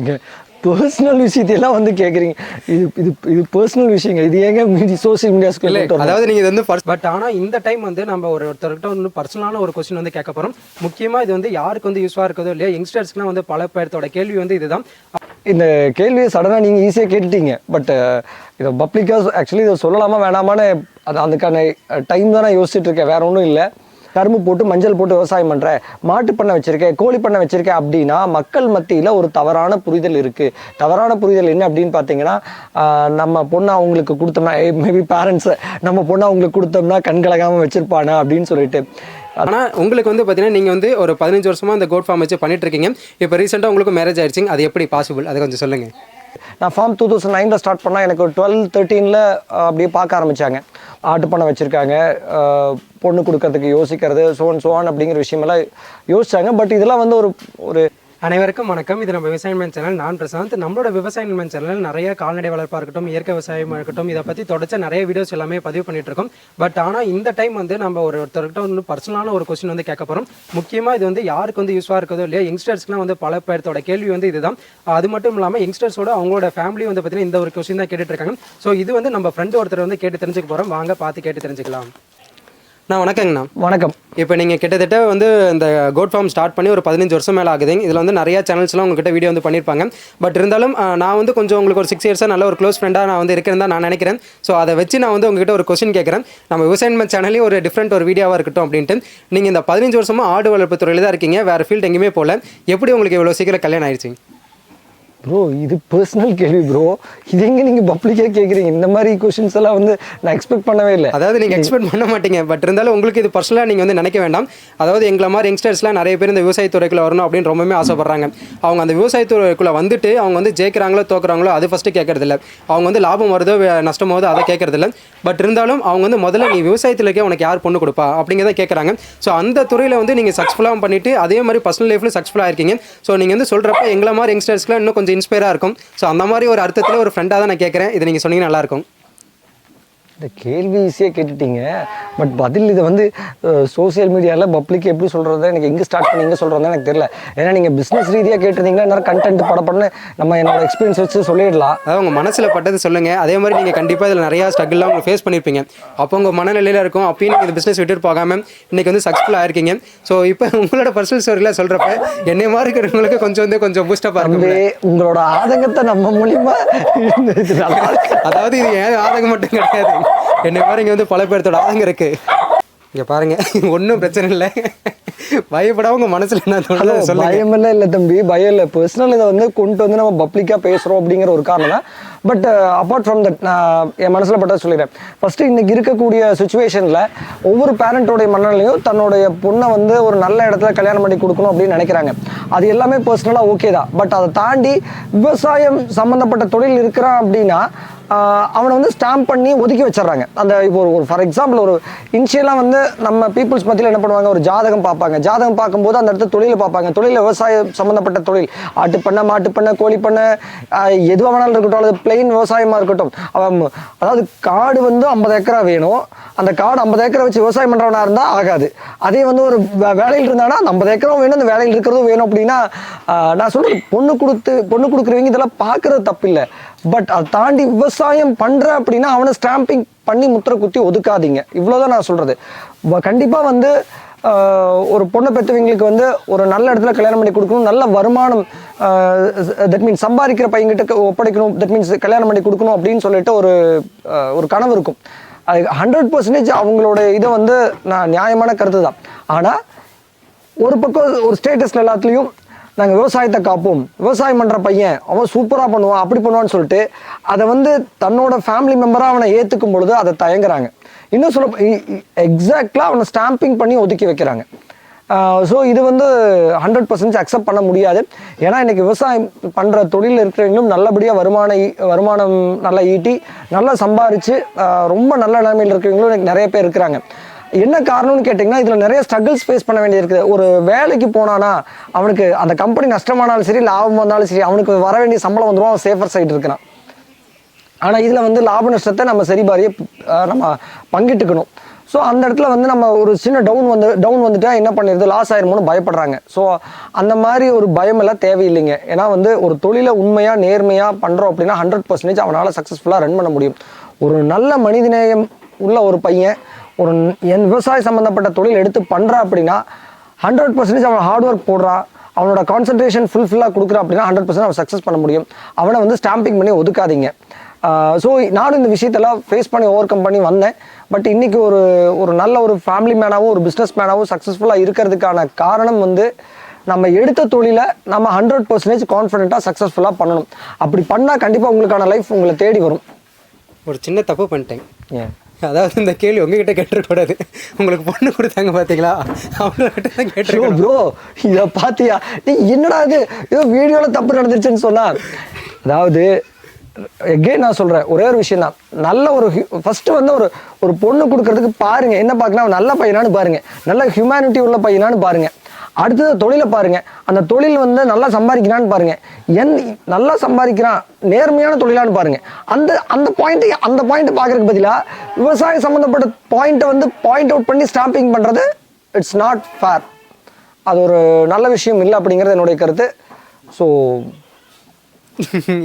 எங்க பர்சனல் விஷயத்தையெல்லாம் வந்து கேட்குறீங்க இது இது இது பர்சனல் விஷயங்க. இது ஏங்க மீடி சோசியல் இல்லை மீடியாஸ்க்கு அதாவது நீங்கள் இது வந்து ஃபர்ஸ்ட் பட் ஆனால் இந்த டைம் வந்து நம்ம ஒரு ஒருத்தர்கிட்ட வந்து பர்சனலான ஒரு கொஸ்டின் வந்து கேட்க போகிறோம் முக்கியமாக இது வந்து யாருக்கு வந்து யூஸ்ஃபாக இருக்குதோ இல்லையா யங்ஸ்டர்ஸ்க்குலாம் வந்து பல பேர்த்தோட கேள்வி வந்து இதுதான். இந்த கேள்வியை சடனாக நீங்கள் ஈஸியாக கேட்டுட்டீங்க. பட் இதை பப்ளிக்காக ஆக்சுவலி இதை சொல்லலாமா வேணாமான்னு அது அதுக்கான டைம் தான் நான் யோசிச்சுட்டு இருக்கேன். வேற ஒன்றும் இல்லை. கரும்பு போட்டு மஞ்சள் போட்டு விவசாயம் பண்ணுறேன் மாட்டு பண்ணை வச்சிருக்கேன் கோழி பண்ணை வச்சிருக்கேன் அப்படின்னா மக்கள் மத்தியில் ஒரு தவறான புரிதல் இருக்குது தவறான புரிதல் என்ன அப்படின்னு பார்த்தீங்கன்னா நம்ம பொண்ணை அவங்களுக்கு கொடுத்தோம்னா மேபி பேரண்ட்ஸை நம்ம பொண்ணை அவங்களுக்கு கொடுத்தோம்னா கண்கலகாமல் வச்சிருப்பானா அப்படின்னு சொல்லிட்டு. ஆனால் உங்களுக்கு வந்து பார்த்தீங்கன்னா நீங்கள் வந்து ஒரு பதினஞ்சு வருஷமாக அந்த கோட் ஃபார்ம் வச்சு பண்ணிட்டு இருக்கீங்க. இப்போ ரீசெண்டாக உங்களுக்கு மேரேஜ் ஆயிடுச்சிங்க அது எப்படி பாசிபிள் அதை கொஞ்சம் சொல்லுங்கள் நான் ஃபார்ம் டூ தௌசண்ட் நைனில் ஸ்டார்ட் பண்ணால் எனக்கு ஒரு டுவெல் தேர்ட்டீனில் அப்படியே பார்க்க ஆரம்பித்தாங்க ஆட்டு பண்ணை வச்சுருக்காங்க. பொண்ணு கொடுக்கறதுக்கு யோசிக்கிறது சோன் சோன் அப்படிங்கிற விஷயமெல்லாம் யோசிச்சாங்க. பட் இதெல்லாம் வந்து ஒரு ஒரு அனைவருக்கும் வணக்கம். இது நம்ம விவசாயம் சேனல். நான் பிரசாந்த். நம்மளோட விவசாய விவசாயம் சேனல் நிறைய கால்நடை வளர்ப்பாக இருக்கட்டும் இயற்கை விவசாயமாக இருக்கட்டும் இதை பற்றி தொடர்ச்சி நிறைய வீடியோஸ் எல்லாமே பதிவு பண்ணிட்டு இருக்கோம். பட் ஆனால் இந்த டைம் வந்து நம்ம ஒரு ஒருத்தர்கிட்ட வந்து பர்சனலான ஒரு கொஸ்டின் வந்து கேட்க போகிறோம் முக்கியமாக இது வந்து யாருக்கு வந்து யூஸ்ஃபாக இருக்கதோ இல்லையா யங்ஸ்டர்ஸ்க்குலாம் வந்து பல பேர்த்தோட கேள்வி வந்து இதுதான். அது மட்டும் இல்லாமல் யங்ஸ்டர்ஸோட அவங்களோட ஃபேமிலி வந்து பார்த்தீங்கன்னா இந்த ஒரு கொஸ்டின் தான் கேட்டுட்டு இருக்காங்க. ஸோ இது வந்து நம்ம ஃப்ரெண்டு ஒருத்தர் வந்து கேட்டு தெரிஞ்சுக்க போகிறோம் வாங்க பார்த்து கேட்டு தெரிஞ்சுக்கலாம். நான் வணக்கங்கண்ணா. வணக்கம். இப்போ நீங்கள் கிட்டத்தட்ட வந்து இந்த கோட் ஃபார்ம் ஸ்டார்ட் பண்ணி ஒரு பதினஞ்சு வருஷம் மேலே ஆகுதுங்க இதில் வந்து நிறைய சேனல்ஸ்லாம் உங்ககிட்ட வீடியோ வந்து பண்ணியிருப்பாங்க பட் இருந்தாலும் நான் வந்து கொஞ்சம் உங்களுக்கு ஒரு சிக்ஸ் இயர்ஸாக நல்ல ஒரு க்ளோஸ் ஃப்ரெண்டாக நான் வந்து இருக்கிறேன் தான் நான் நினைக்கிறேன். ஸோ அதை வச்சு நான் வந்து உங்ககிட்ட ஒரு கொஸ்டின் கேட்குறேன் நம்ம விவசாயம் சேனலே ஒரு டிஃப்ரெண்ட் ஒரு வீடியோவாக இருக்கட்டும் அப்படின்ட்டு. நீங்கள் இந்த பதினஞ்சு வருஷமாக ஆடு வளர்ப்பு துறையில் தான் இருக்கீங்க. வேறு ஃபீல்டு எங்கேயுமே போகல எப்படி உங்களுக்கு இவ்வளோ சீக்கிரம் கல்யாணம் ஆயிடுச்சு? ப்ரோ இது பர்சனல் கேள்வி ப்ரோ இது எங்கே நீங்கள் பப்ளிக்காக கேட்குறீங்க இந்த மாதிரி கொஷின்ஸ் எல்லாம் வந்து நான் எக்ஸ்பெக்ட் பண்ணவே இல்லை. அதாவது நீங்கள் எக்ஸ்பெக்ட் பண்ண மாட்டீங்க பட் இருந்தாலும் உங்களுக்கு இது பர்சனலாக நீங்கள் வந்து நினைக்க வேண்டாம். அதாவது எங்களை மாதிரி யங்ஸ்டர்ஸ்லாம் நிறைய பேர் இந்த விவசாயத்துறைக்குள்ள வரணும் அப்படின்னு ரொம்பவே ஆசைப்படுறாங்க. அவங்க அந்த விவசாயத்துறைக்குள்ளே வந்துட்டு அவங்க வந்து ஜெயிக்கிறாங்களோ தோக்குறாங்களோ அது ஃபஸ்ட்டு கேட்கறதில்ல அவங்க வந்து லாபம் வருதோ வே- நஷ்டம் வருதோ அதை கேட்கறதில்ல பட் இருந்தாலும் அவங்க வந்து முதல்ல நீ விவசாயத்துலக்கே உனக்கு யார் பொண்ணு கொடுப்பா? அப்படிங்கிறத கேட்குறாங்க ஸோ அந்த துறையில் வந்து நீங்கள் சக்ஸஸ்ஃபுல்லாக பண்ணிட்டு அதே மாதிரி பர்சனல் லைஃப்பில் சக்ஸஸ்ஃபுல்லாக இருக்கீங்க. ஸோ நீங்கள் வந்து சொல்கிறப்ப எங்களை மாதிரி யங்ஸ்டர்ஸ்க்குலாம் இன்னும் கொஞ்சம் இன்ஸ்பயராக இருக்கும். ஸோ அந்த மாதிரி ஒரு அர்த்தத்தில் ஒரு ஃப்ரெண்டாக தான் நான் கேட்குறேன் இதை நீங்கள் சொன்னீங்கன்னா நல்லாயிருக்கும் இந்த கேள்வி ஈஸியாக கேட்டுட்டீங்க. பட் பதில் இதை வந்து சோஷியல் மீடியாவில் பப்ளிக் எப்படி சொல்கிறது எனக்கு எங்கே ஸ்டார்ட் பண்ணி எங்கே சொல்கிறது எனக்கு தெரியல. ஏன்னா நீங்கள் பிஸ்னஸ் ரீதியாக கேட்டிருந்தீங்கன்னா நேரம் கண்டென்ட் படப்படன்னு நம்ம என்னோட எக்ஸ்பீரியன்ஸ் வச்சு சொல்லிடலாம். அதாவது உங்கள் மனசில் பட்டது சொல்லுங்கள் அதே மாதிரி நீங்கள் கண்டிப்பாக இதில் நிறையா ஸ்ட்ரகிள்லாம் உங்களுக்கு ஃபேஸ் பண்ணியிருப்பீங்க அப்போ உங்கள் மனநிலையில் இருக்கும். அப்பயும் நீங்கள் இந்த பிஸ்னஸ் விட்டுட்டு போகாமல் இன்றைக்கி வந்து சக்ஸஸ்ஃபுல்லாக இருக்கீங்க ஸோ இப்போ உங்களோட பர்சனல் ஸ்டோரியில் சொல்கிறப்ப என்னை மாதிரி இருக்கிறவங்களுக்கு கொஞ்சம் வந்து கொஞ்சம் பூஸ்டப்பாக இருக்கும் உங்களோட ஆதங்கத்தை நம்ம மூலியமா இது நல்லா இருக்கு. அதாவது இது ஏன் ஆதங்கம் மட்டும் கிடையாது? என்னை மாதிரி இங்கே வந்து பல பேர்த்தோட ஆதங்கம் இருக்குது இங்கே பாருங்கள் ஒன்றும் பிரச்சனை இல்லை. பயப்படாம உங்கள் மனசில் என்ன தோணுதோ சொல்லுங்க. பயமெல்லாம் இல்லை தம்பி பயம் இல்லை. பர்சனல் இதை வந்து கொண்டு வந்து நம்ம பப்ளிக்காக பேசுகிறோம் அப்படிங்கிற ஒரு காரணம் தான். பட் அப்பார்ட் ஃப்ரம் தட் நான் என் மனசில் பட்டதை சொல்லிடுறேன். ஃபஸ்ட்டு இன்னைக்கு இருக்கக்கூடிய சுச்சுவேஷனில் ஒவ்வொரு பேரண்ட்டோடைய மனநிலையும் தன்னுடைய பொண்ணை வந்து ஒரு நல்ல இடத்துல கல்யாணம் பண்ணி கொடுக்கணும் அப்படின்னு நினைக்கிறாங்க. அது எல்லாமே பர்சனலாக ஓகே தான். பட் அதை தாண்டி விவசாயம் சம்மந்தப்பட்ட தொழில் இருக்கிறான் அப்படின்னா அவனை வந்து ஸ்டாம்ப் பண்ணி ஒதுக்கி வச்சிடுறாங்க. அந்த இப்போ ஒரு ஃபார் எக்ஸாம்பிள் ஒரு இன்ஷியலாக வந்து நம்ம பீப்புள்ஸ் மத்தியில் என்ன பண்ணுவாங்க? ஒரு ஜாதகம் பார்ப்பாங்க. ஜாதகம் பார்க்கும்போது அந்த இடத்துல தொழிலை பார்ப்பாங்க. தொழில் விவசாயம் சம்மந்தப்பட்ட தொழில். ஆட்டு பண்ணை மாட்டு பண்ணை கோழி பண்ணை எதுவாக வேணாலும் இருக்கட்டும். அல்லது பிளெயின் விவசாயமாக இருக்கட்டும். அவன் அதாவது காடு வந்து ஐம்பது ஏக்கரா வேணும். அந்த காடு ஐம்பது ஏக்கரை வச்சு விவசாயம் பண்ணுறவனா இருந்தால் ஆகாது. அதே வந்து ஒரு வே- வேலையில் இருந்தானா அந்த ஐம்பது ஏக்கரும் வேணும். அந்த வேலையில் இருக்கிறதும் வேணும் அப்படின்னா நான் சொல்கிறது பொண்ணு கொடுத்து பொண்ணு கொடுக்குறவங்க இதெல்லாம் பார்க்குறது தப்பு இல்லை பட் அதை தாண்டி விவசாயம் விவசாயம் பண்ணுற அப்படின்னா அவனை ஸ்டாம்பிங் பண்ணி முத்திரை குத்தி ஒதுக்காதீங்க. இவ்வளோதான் நான் சொல்கிறது கண்டிப்பாக வந்து ஒரு பொண்ணை பெற்றவங்களுக்கு வந்து ஒரு நல்ல இடத்துல கல்யாணம் பண்ணி கொடுக்கணும் நல்ல வருமானம் தட் மீன்ஸ் சம்பாதிக்கிற பையன்கிட்ட ஒப்படைக்கணும் தட் மீன்ஸ் கல்யாணம் பண்ணி கொடுக்கணும் அப்படின்னு சொல்லிட்டு ஒரு ஒரு கனவு இருக்கும். அது ஹண்ட்ரட் பர்சன்டேஜ் அவங்களோட இதை வந்து நான் நியாயமான கருத்து தான் ஆனால் ஒரு பக்கம் ஒரு ஸ்டேட்டஸில் எல்லாத்துலேயும் நாங்கள் விவசாயத்தை காப்போம். விவசாயம் பண்ணுற பையன் அவன் சூப்பராக பண்ணுவான் அப்படி பண்ணுவான்னு சொல்லிட்டு அதை வந்து தன்னோட ஃபேமிலி மெம்பராக அவனை ஏற்றுக்கும் பொழுது அதை தயங்குறாங்க. இன்னும் சொல்ல எக்ஸாக்டாக அவனை ஸ்டாம்பிங் பண்ணி ஒதுக்கி வைக்கிறாங்க. ஸோ இது வந்து ஹண்ட்ரட் பர்சன்ட் அக்செப்ட் பண்ண முடியாது. ஏன்னா இன்னைக்கு விவசாயம் பண்ணுற தொழில் இருக்கிறவங்களும் நல்லபடியாக வருமான வருமானம் நல்லா ஈட்டி நல்லா சம்பாரித்து ரொம்ப நல்ல நிலைமையில் இருக்கிறவங்களும் எனக்கு நிறைய பேர் இருக்கிறாங்க. என்ன காரணம்னு கேட்டிங்கன்னா இதில் நிறைய ஸ்ட்ரகிள்ஸ் ஃபேஸ் பண்ண வேண்டியிருக்கு. ஒரு வேலைக்கு போனானா அவனுக்கு அந்த கம்பெனி நஷ்டமானாலும் சரி லாபம் வந்தாலும் சரி அவனுக்கு வர வேண்டிய சம்பளம் வந்துடும் அவன் சேஃபர் சைடு இருக்கிறான். ஆனால் இதில் வந்து லாப நஷ்டத்தை நம்ம சரிபாரிய நம்ம பங்கிட்டுக்கணும். ஸோ அந்த இடத்துல வந்து நம்ம ஒரு சின்ன டவுன் வந்து டவுன் வந்துட்டா என்ன பண்ணிடுது லாஸ் ஆயிருமோன்னு பயப்படுறாங்க. ஸோ அந்த மாதிரி ஒரு பயம் எல்லாம் தேவையில்லைங்க. ஏன்னா வந்து ஒரு தொழிலை உண்மையாக நேர்மையாக பண்ணுறோம் அப்படின்னா ஹண்ட்ரட் பர்சன்டேஜ் அவனால் சக்ஸஸ்ஃபுல்லாக ரன் பண்ண முடியும். ஒரு நல்ல மனிதநேயம் உள்ள ஒரு பையன் ஒரு என் விவசாய சம்மந்தப்பட்ட தொழில் எடுத்து பண்ணுறா அப்படின்னா ஹண்ட்ரட் பர்சன்டேஜ் அவன் ஹார்ட் ஒர்க் போடுறான் அவனோட கான்சன்ட்ரேஷன் ஃபுல்ஃபில்லாக கொடுக்குறான் அப்படின்னா ஹண்ட்ரட் பர்சன்ட் அவன் சக்ஸஸ் பண்ண முடியும். அவனை வந்து ஸ்டாம்பிங் பண்ணி ஒதுக்காதீங்க. ஸோ நானும் இந்த விஷயத்தெல்லாம் ஃபேஸ் பண்ணி ஓவர் கம் பண்ணி வந்தேன். பட் இன்னைக்கு ஒரு ஒரு நல்ல ஒரு ஃபேமிலி மேனாகவும் ஒரு பிஸ்னஸ் மேனாகவும் சக்ஸஸ்ஃபுல்லாக இருக்கிறதுக்கான காரணம் வந்து நம்ம எடுத்த தொழிலை நம்ம ஹண்ட்ரட் பர்சன்டேஜ் கான்ஃபிடென்ட்டாக சக்ஸஸ்ஃபுல்லாக பண்ணணும். அப்படி பண்ணால் கண்டிப்பாக உங்களுக்கான லைஃப் உங்களை தேடி வரும். ஒரு சின்ன தப்பு பண்ணிட்டேன். ஏன்? அதாவது இந்த கேள்வி உங்ககிட்ட கேட்டுருக்கூடாது உங்களுக்கு பொண்ணு கொடுத்தாங்க பார்த்தீங்களா அவங்ககிட்ட தான் ப்ரோ கேட்டிருக்கணும். ப்ரோ இதை பார்த்தியா நீ என்னடா இது? ஏதோ வீடியோவில் தப்பு நடந்துருச்சுன்னு சொன்னா. அதாவது எகெயின் நான் சொல்கிறேன் ஒரே ஒரு விஷயம் தான் நல்ல ஒரு ஃபஸ்ட்டு வந்து ஒரு ஒரு பொண்ணு கொடுக்கறதுக்கு பாருங்க. என்ன பார்க்கணும் அவன் நல்ல பையனான்னு பாருங்க. நல்ல ஹியூமனிட்டி உள்ள பையனான்னு பாருங்க. அடுத்தது தொழிலை பாருங்க. அந்த தொழில் வந்து நல்லா சம்பாதிக்கிறான்னு பாருங்க. என் நல்லா சம்பாதிக்கிறான் நேர்மையான தொழிலான்னு பாருங்க. அந்த அந்த பாயிண்ட் அந்த பாயிண்ட் பார்க்கறதுக்கு பதிலாக விவசாயம் சம்மந்தப்பட்ட பாயிண்ட்டை வந்து பாயிண்ட் அவுட் பண்ணி ஸ்டாம்பிங் பண்ணுறது இட்ஸ் நாட் ஃபேர் அது ஒரு நல்ல விஷயம் இல்லை அப்படிங்கிறது என்னுடைய கருத்து. ஸோ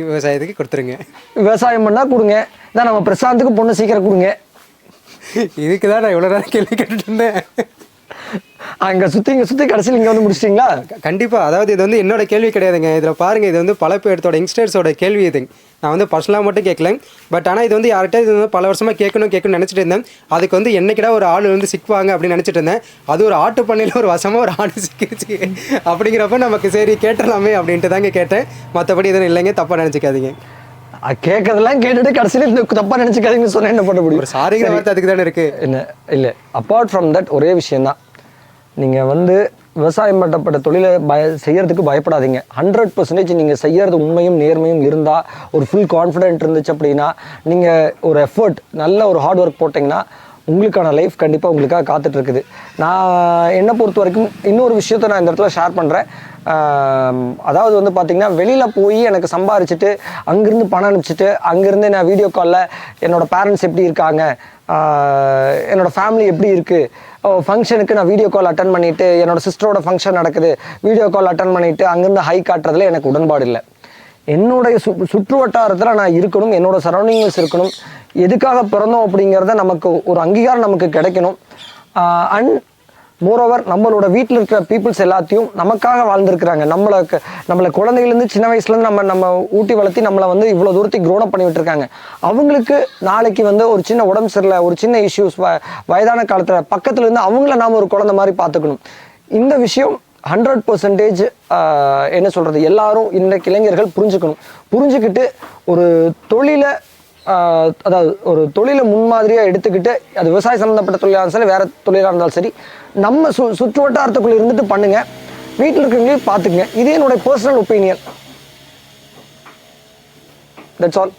விவசாயத்துக்கு கொடுத்துருங்க. விவசாயம் பண்ணால் கொடுங்க. இதான் நம்ம பிரசாந்துக்கு பொண்ணு சீக்கிரம் கொடுங்க. இதுக்கு தான் நான் இவ்வளோ நேரம் கேள்வி கேட்டுட்டு இருந்தேன். அங்கே சுற்றி இங்கே சுற்றி கடைசியில் இங்கே வந்து முடிச்சிட்டிங்களா? கண்டிப்பா. அதாவது இது வந்து என்னோட கேள்வி கிடையாதுங்க. இதில் பாருங்க இது வந்து பல பேர்த்தோட யங்ஸ்டர்ஸோட கேள்வி இது. நான் வந்து பர்சனலாக மட்டும் கேட்கல பட் ஆனால் இது வந்து யார்கிட்ட இது வந்து பல வருஷமா கேட்கணும் கேட்கணும்னு நினச்சிட்டு இருந்தேன். அதுக்கு வந்து என்னைக்கிடா ஒரு ஆள் வந்து சிக்குவாங்க அப்படின்னு நினச்சிட்டு இருந்தேன். அது ஒரு ஆட்டு பண்ணையில் ஒரு வசமாக ஒரு ஆடு சிக்கிருச்சு. அப்படிங்கிறப்ப நமக்கு சரி கேட்டலாமே அப்படின்ட்டு தாங்க கேட்டேன். மற்றபடி எதுவும் இல்லைங்க தப்பாக நினச்சிக்காதீங்க. கேட்கறதெல்லாம் கேட்டுட்டு கடைசியில் இந்த தப்பாக நினச்சிக்காதீங்கன்னு சொன்னால் என்ன பண்ண முடியும்? ஒரு சாரிங்கிற வார்த்தை அதுக்கு தானே இருக்குது என்ன இல்லை அப்பார்ட் ஃப்ரம் தட் ஒரே விஷயந்தான் நீங்கள் வந்து விவசாயம் பண்ணப்பட்ட தொழிலை பய செய்கிறதுக்கு பயப்படாதீங்க. ஹண்ட்ரட் பர்சன்டேஜ் நீங்கள் செய்கிறது உண்மையும் நேர்மையும் இருந்தால் ஒரு ஃபுல் கான்ஃபிடென்ட் இருந்துச்சு அப்படின்னா நீங்கள் ஒரு எஃபர்ட் நல்ல ஒரு ஹார்ட் ஒர்க் போட்டிங்கன்னா உங்களுக்கான லைஃப் கண்டிப்பாக உங்களுக்காக காத்துட்ருக்குது. நான் என்னை பொறுத்த வரைக்கும் இன்னொரு விஷயத்த நான் இந்த இடத்துல ஷேர் பண்ணுறேன் அதாவது வந்து பார்த்திங்கன்னா வெளியில் போய் எனக்கு சம்பாரிச்சிட்டு அங்கேருந்து பணம் அனுப்பிச்சிட்டு அங்கேருந்து நான் வீடியோ காலில் என்னோட பேரண்ட்ஸ் எப்படி இருக்காங்க என்னோடய என்னோட ஃபேமிலி எப்படி இருக்குது ஃபங்க்ஷனுக்கு நான் வீடியோ கால் அட்டன் பண்ணிவிட்டு என்னோட சிஸ்டரோட ஃபங்க்ஷன் நடக்குது. வீடியோ கால் அட்டன் பண்ணிவிட்டு அங்கேருந்து ஹை காட்டுறதுல எனக்கு உடன்பாடு இல்லை. என்னுடைய சு சுற்று வட்டாரத்தில் நான் இருக்கணும் என்னோட சரௌண்டிங்ஸ் இருக்கணும். எதுக்காக பிறந்தோம் அப்படிங்கிறத நமக்கு ஒரு அங்கீகாரம் நமக்கு கிடைக்கணும். அண்ட் மோரோவர் நம்மளோட வீட்டில் இருக்கிற பீப்புள்ஸ் எல்லாத்தையும் நமக்காக வாழ்ந்துருக்குறாங்க. நம்மளை நம்மளை குழந்தைகள்லேருந்து சின்ன வயசுலேருந்து நம்ம நம்ம ஊட்டி வளர்த்தி நம்மளை வந்து இவ்வளோ தூரத்துக்கு க்ரோனப் பண்ணி விட்டுருக்காங்க. அவங்களுக்கு நாளைக்கு வந்து ஒரு சின்ன உடம்பு சரியில்லை ஒரு சின்ன இஷ்யூஸ் வ வயதான காலத்தில் பக்கத்தில் இருந்து அவங்கள நாம் ஒரு குழந்தை மாதிரி பார்த்துக்கணும். இந்த விஷயம் ஹண்ட்ரட் பர்சன்டேஜ் என்ன சொல்கிறது எல்லாரும் இன்றைக்கு இளைஞர்கள் புரிஞ்சுக்கணும். புரிஞ்சுக்கிட்டு ஒரு தொழிலை அதாவது ஒரு தொழிலை முன்மாதிரியாக எடுத்துக்கிட்டு அது விவசாய சம்மந்தப்பட்ட தொழிலாக இருந்தாலும் சரி வேற தொழிலாக இருந்தாலும் சரி நம்ம சு சுற்று வட்டாரத்துக்குள்ளே இருந்துட்டு பண்ணுங்க. வீட்டில் இருக்கிறவங்களையும் பார்த்துக்குங்க. இது என்னுடைய பர்சனல் ஒப்பீனியன் தட்ஸ் ஆல்